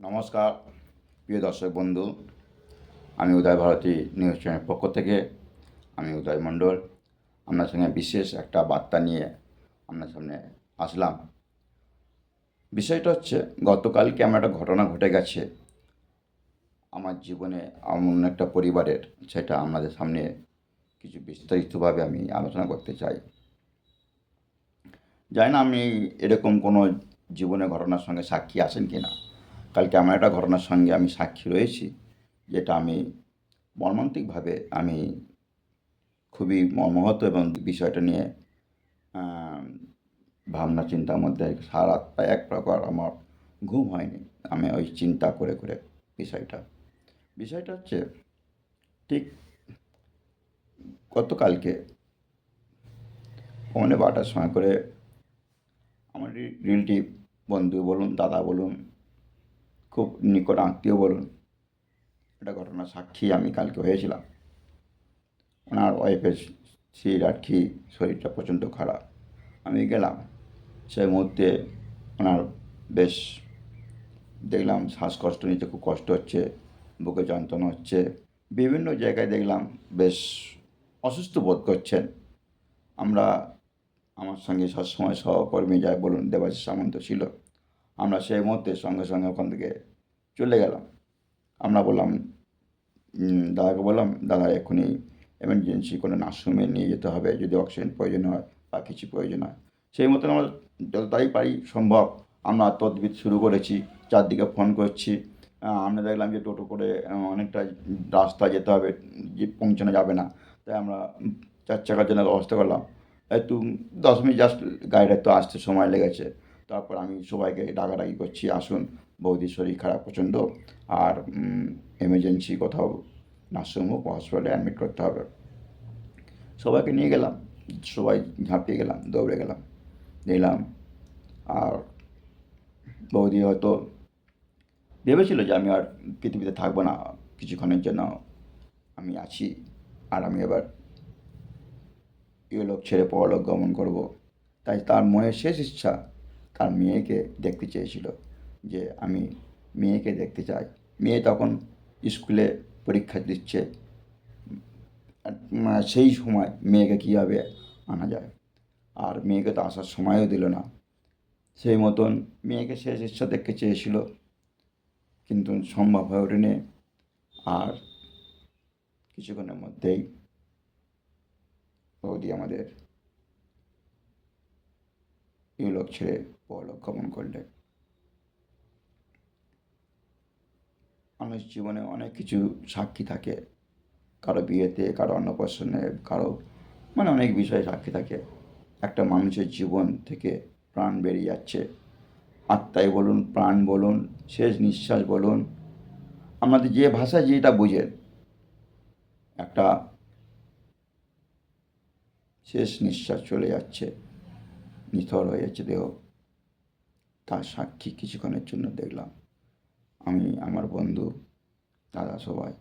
নমস্কার, প্রিয় দর্শক বন্ধু। আমি উদয় ভারতী নিউজ চ্যানেলের পক্ষ থেকে, আমি উদয় মণ্ডল। আপনার সঙ্গে বিশেষ একটা বার্তা নিয়ে আপনার সামনে আসলাম। বিষয়টা হচ্ছে গতকালকে আমার একটা ঘটনা ঘটে গেছে? আমার জীবনে এমন একটা পরিবারের, সেটা আপনাদের সামনে কিছু বিস্তারিতভাবে আমি আলোচনা করতে চাই। জানি না আমি এরকম কোনো জীবনের ঘটনার সঙ্গে সাক্ষী আছেন কি না কালকে আমার একটা ঘটনার সঙ্গে আমি সাক্ষী রয়েছি, যেটা আমি মর্মান্তিকভাবে আমি খুবই মর্মহত এবং বিষয়টা নিয়ে ভাবনা চিন্তার মধ্যে সারা প্রায় এক প্রকার আমার ঘুম হয়নি। আমি ওই চিন্তা করে করে বিষয়টা বিষয়টা হচ্ছে ঠিক গতকালকে পৌনে বারোটার সময় করে আমার রিলেটিভ বন্ধু বলুন, দাদা বলুন খুব নিকট আত্মীয় বলুন। একটা ঘটনার সাক্ষী আমি কালকে হয়েছিলাম। ওনার ওয়াইফের স্ত্রীর আর কি শরীরটা প্রচণ্ড খারাপ। আমি গেলাম। সেই মুহূর্তে ওনার বেশ দেখলাম শ্বাসকষ্ট নিতে খুব কষ্ট হচ্ছে, বুকে যন্ত্রণা হচ্ছে। বিভিন্ন জায়গায় দেখলাম বেশ অসুস্থ বোধ করছেন। আমরা আমার সঙ্গে সবসময় সহকর্মী যাই বলুন, দেবাশিস সামন্ত ছিল। আমরা সেই মুহূর্তে সঙ্গে সঙ্গে ওখান থেকে চলে গেলাম। আমরা বললাম দাদাকে বললাম দাদা এক্ষুনি এমার্জেন্সি কোনো নার্সিংহোমে নিয়ে যেতে হবে, যদি অক্সিজেন প্রয়োজন হয় বা কিছু প্রয়োজন হয়। সেই মতন আমরা যত পারি সম্ভব আমরা তদবির শুরু করেছি, চারদিকে ফোন করছি। আমরা দেখলাম যে টোটো করে অনেকটা রাস্তা যেতে হবে, যে পৌঁছানো যাবে না। তাই আমরা চার চাকার জন্য ব্যবস্থা করলাম। একটু দশ মিনিট জাস্ট গাড়িটা তো আসতে সময় লেগেছে। তারপর আমি সবাইকে ডাকাডাকি করছি, আসুন। বৌদির শরীর খারাপ, প্রচণ্ড। আর এমার্জেন্সি কোথাও নার্সিংহোম হসপিটালে অ্যাডমিট করতে হবে। সবাইকে নিয়ে গেলাম। সবাই ঝাঁপিয়ে গেলাম, দৌড়ে গেলাম। নিলাম। আর বৌদি হয়তো ভেবেছিল যে আমি আর পৃথিবীতে থাকব না, কিছুক্ষণের জন্য আমি আছি। আর আমি এবার ইহলোক ছেড়ে পরলোক গমন করব। তাই তার মনের শেষ ইচ্ছা তার মেয়েকে দেখতে চেয়েছিল যে আমি মেয়েকে দেখতে চাই। মেয়ে তখন স্কুলে পরীক্ষা দিচ্ছে। উম, সেই সময় মেয়েকে কীভাবে আনা যায়? আর মেয়েকে তো আসার সময়ও দিল না। সেই মতন মেয়েকে শেষ ইচ্ছা দেখতে চেয়েছিল কিন্তু সম্ভব হয়ে ওঠেনি। আর কিছুক্ষণের মধ্যেই বৌদি আমাদের ইউলোক ছেড়ে পরলোক গমন করলেন মানুষ জীবনে অনেক কিছু সাক্ষী থাকে। কারও বিয়েতে, কারও অন্নপ্রাশনে, কারও মানে অনেক বিষয়ে সাক্ষী থাকে। একটা মানুষের জীবন থেকে প্রাণ বেরিয়ে যাচ্ছে। আত্মাই বলুন, প্রাণ বলুন, শেষ নিঃশ্বাস বলুন। আমাদের যে ভাষায় যেটা বুঝেন, একটা শেষ নিঃশ্বাস চলে যাচ্ছে। নিথর হয়ে যাচ্ছে দেহ। তার সাক্ষী কিছুক্ষণের জন্য দেখলাম, আমি, আমার বন্ধু, দাদা সবাই।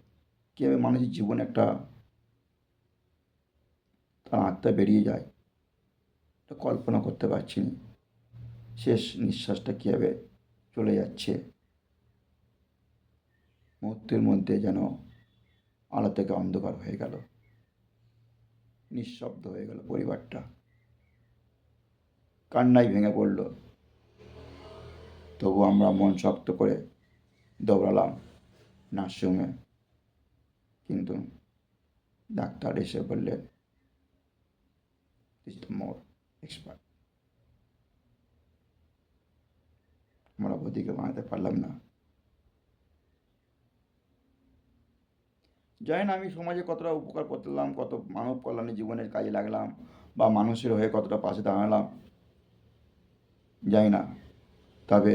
কীভাবে মানুষের জীবনে একটা, তার আত্মা বেরিয়ে যায়, এটা কল্পনা করতে পারছি না। শেষ নিঃশ্বাসটা কীভাবে চলে যাচ্ছে? মুহূর্তের মধ্যে যেন আলো থেকে অন্ধকার হয়ে গেল, নিঃশব্দ হয়ে গেল পরিবারটা। কান্নায় ভেঙে পড়ল। তবু আমরা মন শক্ত করে দৌড়ালাম নার্সিংহোমে। কিন্তু ডাক্তার এসে বললেন ইজ মোর এক্সপার্ট আমরা বদিকে বানাতে পারলাম না। জানি না আমি সমাজে কতটা উপকার করলাম, কত মানব কল্যাণে জীবনের কাজে লাগলাম বা মানুষের হয়ে কতটা পাশে দাঁড়ালাম। জানি না। তবে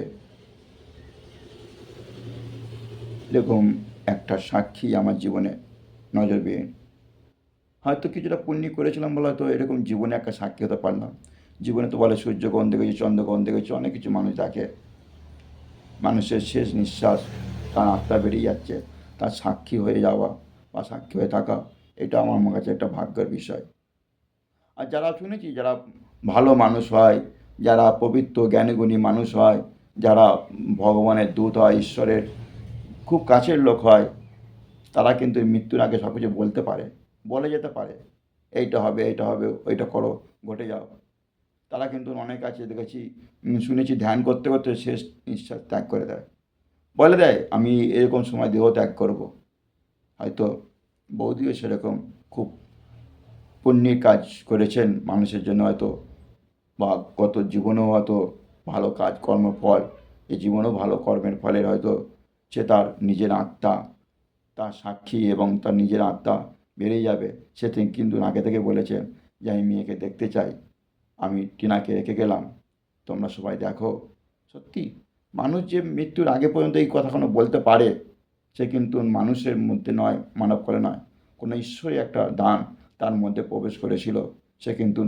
এরকম একটা সাক্ষী আমার জীবনে নজর বিয়ে হয়তো কিছুটা পুণ্যি করেছিলাম বলে হয়তো এরকম জীবনে একটা সাক্ষী হতে পারলাম। জীবনে তো বলে সূর্য কোন দেখেছি চন্দ্র কোন দেখেছি, অনেক কিছু মানুষ দেখে। মানুষের শেষ নিঃশ্বাস তার আত্মা বেরিয়ে যাচ্ছে, তার সাক্ষী হয়ে যাওয়া বা সাক্ষী হয়ে থাকা, এটা আমার কাছে একটা ভাগ্যের বিষয়। আর যারা শুনেছি, যারা ভালো মানুষ হয় যারা পবিত্র, জ্ঞানীগুণী মানুষ হয়, যারা ভগবানের দূত হয়, ঈশ্বরের খুব কাছের লোক হয়, তারা কিন্তু মৃত্যুর আগে সব কিছু বলতে পারে, বলে যেতে পারে, এইটা হবে এইটা হবে, ওইটা করো, ঘটে যাও। তারা কিন্তু অনেক আছে, দেখেছি শুনেছি, ধ্যান করতে করতে শেষ নিঃশ্বাস ত্যাগ করে দেয়। বলে দেয়, আমি এরকম সময় দেহ ত্যাগ করব। হয়তো বৌদিও সেরকম খুব পুণ্যের কাজ করেছেন মানুষের জন্য, হয়তো বা গত জীবনেও হয়তো ভালো কাজ কর্মফল এই জীবনেও ভালো কর্মের ফলের হয়তো সে তার নিজের আত্মা, তার সাক্ষী এবং তার নিজের আত্মা বেরিয়ে যাবে। সে তিনি কিন্তু আগে থেকে বলেছেন যে, আমি মেয়েকে দেখতে চাই। আমি টিনাকে রেখে গেলাম। তোমরা সবাই দেখো। সত্যি, মানুষ যে মৃত্যুর আগে পর্যন্ত এই কথাগুলো বলতে পারে, সে কিন্তু মানুষের মধ্যে নয়, মানব করে নয়। কোনো ঈশ্বরই একটা দান তার মধ্যে প্রবেশ করেছিল। সে কিন্তু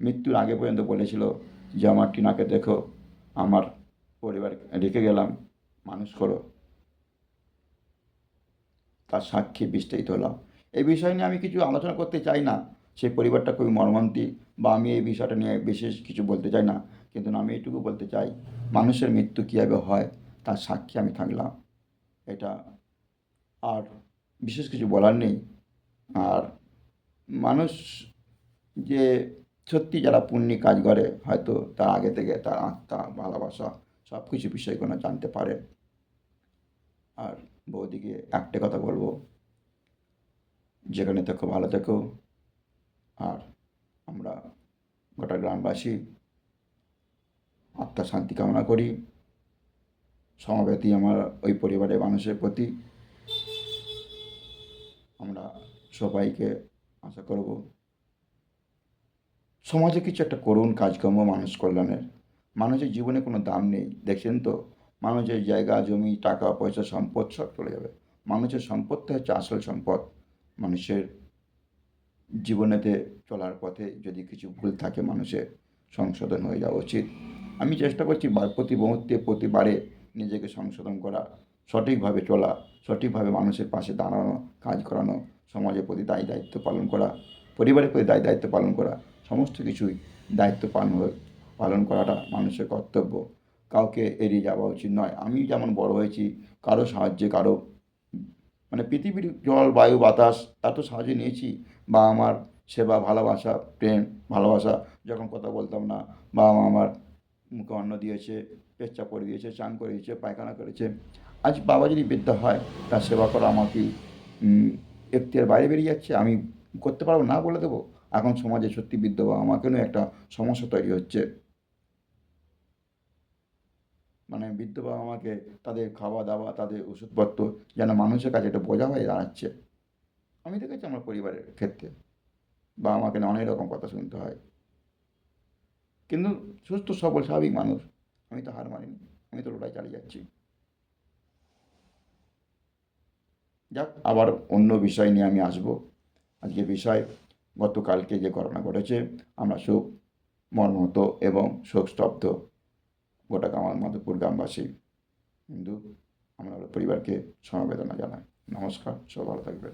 মৃত্যুর আগে পর্যন্ত বলেছিল যে, আমার টিনাকে দেখো, আমার পরিবার রেখে গেলাম, মানুষ করো। তার সাক্ষী বিস্তারিত হলাম এই বিষয় নিয়ে আমি কিছু আলোচনা করতে চাই না। সেই পরিবারটা খুবই মর্মান্তিক বা আমি এই বিষয়টা নিয়ে বিশেষ কিছু বলতে চাই না। কিন্তু আমি এইটুকু বলতে চাই, মানুষের মৃত্যু কীভাবে হয়, তার সাক্ষী আমি থাকলাম। এটা আর বিশেষ কিছু বলার নেই। আর মানুষ যে সত্যি যারা পুণ্যি কাজ করে, হয়তো তার আগে থেকে তার আত্মা, ভালোবাসা সব কিছু বিষয়গুলো জানতে পারে। আর বৌদিকে একটা কথা বলব। যেখানে থেকো, ভালো থেকো। আর আমরা গোটা গ্রামবাসী আত্মা শান্তি কামনা করি। সমবেতি আমার ওই পরিবারের মানুষের প্রতি। আমরা সবাইকে আশা করব। সমাজে কিছু একটা করুন, কাজকর্ম, মানুষ কল্যাণের। মানুষের জীবনে কোনো দাম নেই। দেখছেন তো? মানুষের জায়গা, জমি, টাকা, পয়সা, সম্পদ সব চলে যাবে। মানুষের সম্পদটা হচ্ছে আসল সম্পদ। মানুষের জীবনেতে চলার পথে যদি কিছু ভুল থাকে, মানুষের সংশোধন হয়ে যাওয়া উচিত। আমি চেষ্টা করছি প্রতি মুহূর্তে প্রতিবারে নিজেকে সংশোধন করা, সঠিকভাবে চলা, সঠিকভাবে মানুষের পাশে দাঁড়ানো, কাজ করানো, সমাজের প্রতি দায়ী দায়িত্ব পালন করা, পরিবারের প্রতি দায়ী দায়িত্ব পালন করা। সমস্ত কিছুই দায়িত্ব পালন পালন করাটা মানুষের কর্তব্য। কাউকে এড়িয়ে যাওয়া উচিত নয়। আমি যেমন বড় হয়েছি, কারও সাহায্যে, কারও মানে পৃথিবীর জল, বায়ু, বাতাস তার তো সাহায্য নিয়েছি বা আমার সেবা, ভালোবাসা, প্রেম, ভালোবাসা, যখন কথা বলতাম না, বাবা মা আমার মুখে অন্ন দিয়েছে পেচ্চা করে দিয়েছে, চান করে দিয়েছে পায়খানা করেছে। আজ বাবা যদি বৃদ্ধা হয়, তার সেবা করা আমার কি এখতিয়ার বাইরে বেরিয়ে যাচ্ছে, আমি করতে পারব না বলে দেবো? এখন সমাজে সত্যি বৃদ্ধ বাবা আমাকেও একটা সমস্যা তৈরি হচ্ছে। মানে বৃদ্ধ বাবা আমাকে তাদের খাওয়া দাওয়া তাদের ওষুধপত্র যেন মানুষের কাছে একটা বোঝা হয়ে দাঁড়াচ্ছে। আমি দেখেছি আমার পরিবারের ক্ষেত্রে বা আমাকে না অনেক রকম কথা শুনতে হয়। কিন্তু সুস্থ, সবল, স্বাভাবিক মানুষ, আমি তো হার মানিনি, আমি তো লড়াই চালিয়ে যাচ্ছি। যাক, আবার অন্য বিষয় নিয়ে আমি আসব। আজকে বিষয় গতকালকে যে ঘটনা ঘটেছে, আমরা শোক মর্মহত এবং শোকস্তব্ধ গোটা কামাল মাধবপুর গ্রামবাসী। কিন্তু আমরা পরিবারকে সমবেদনা জানাই। নমস্কার সব ভালো থাকবে